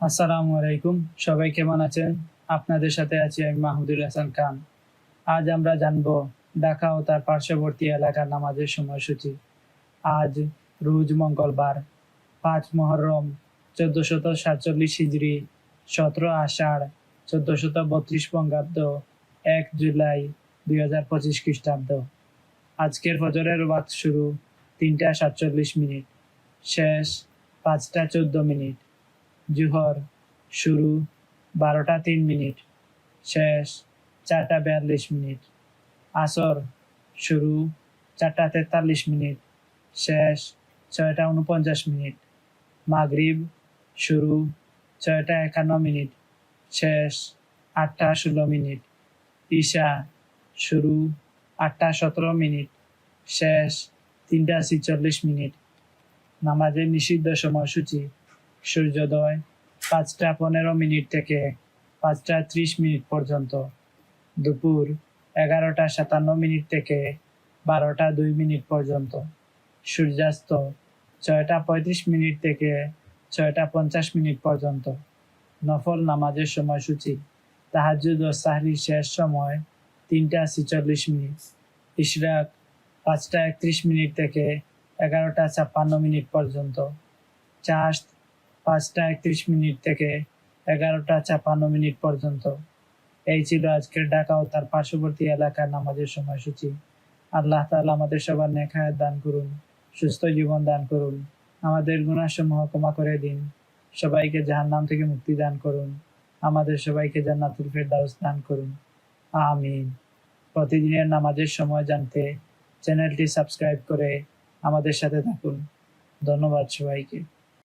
আসসালামু আলাইকুম। সবাই কেমন আছেন? আপনাদের সাথে আছি আমি মাহমুদুল হাসান খান। আজ আমরা জানব ঢাকা ও তার পার্শ্ববর্তী এলাকার নামাজের সময়সূচি। আজ রোজ মঙ্গলবার, পাঁচ মহরম, চোদ্দশত সাতচল্লিশ হিজড়ি, সতেরো আষাঢ়, চোদ্দশত বত্রিশ বঙ্গাব্দ, এক জুলাই দুই হাজার পঁচিশ খ্রিস্টাব্দ। আজকের ফজরের ওয়াক্ত শুরু তিনটা সাতচল্লিশ মিনিট, শেষ পাঁচটা চোদ্দ মিনিট। জুহর শুরু বারোটা তিন মিনিট, শেষ চারটা বিয়াল্লিশ মিনিট, আসর শুরু চারটা তেতাল্লিশ মিনিট, শেষ ছয়টা উনপঞ্চাশ মিনিট, মাগরিব শুরু ছয়টা একান্ন মিনিট, শেষ আটটা ষোলো মিনিট, ঈশা শুরু আটটা সতেরো মিনিট, শেষ তিনটা ছিচল্লিশ মিনিট। নামাজের নিষিদ্ধ সময়সূচি সূর্যোদয় পাঁচটা পনেরো মিনিট থেকে পাঁচটা ত্রিশ মিনিট পর্যন্ত। দুপুর এগারোটা সাতান্ন মিনিট থেকে বারোটা দুই মিনিট পর্যন্ত। সূর্যাস্ত ছয়টা পঁয়ত্রিশ মিনিট থেকে ছয়টা পঞ্চাশ মিনিট পর্যন্ত। নফল নামাজের সময়সূচি। তাহাজুদ ও সাহরির শেষ সময় তিনটা ছিচল্লিশ মিনিট। ইশরাক পাঁচটা একত্রিশ মিনিট থেকে এগারোটা ছাপ্পান্ন মিনিট পর্যন্ত। চাষ পাঁচটা একত্রিশ মিনিট থেকে এগারোটা ছাপান্ন মিনিট পর্যন্ত। এই ছিল আজকের ঢাকা ও তার পার্শ্ববর্তী এলাকার নামাজের সময়সূচি। আল্লাহ তাআলা আমাদের সবার নেখায়াত দান করুন, সুস্থ জীবন দান করুন, আমাদের গুণাসমূহ ক্ষমা করে দিন, সবাইকে জাহান্নাম থেকে মুক্তি দান করুন, আমাদের সবাইকে জান্নাতুল ফেরদাউস দান করুন। আমিন। প্রতিদিনের নামাজের সময় জানতে চ্যানেলটি সাবস্ক্রাইব করে আমাদের সাথে থাকুন। ধন্যবাদ সবাইকে।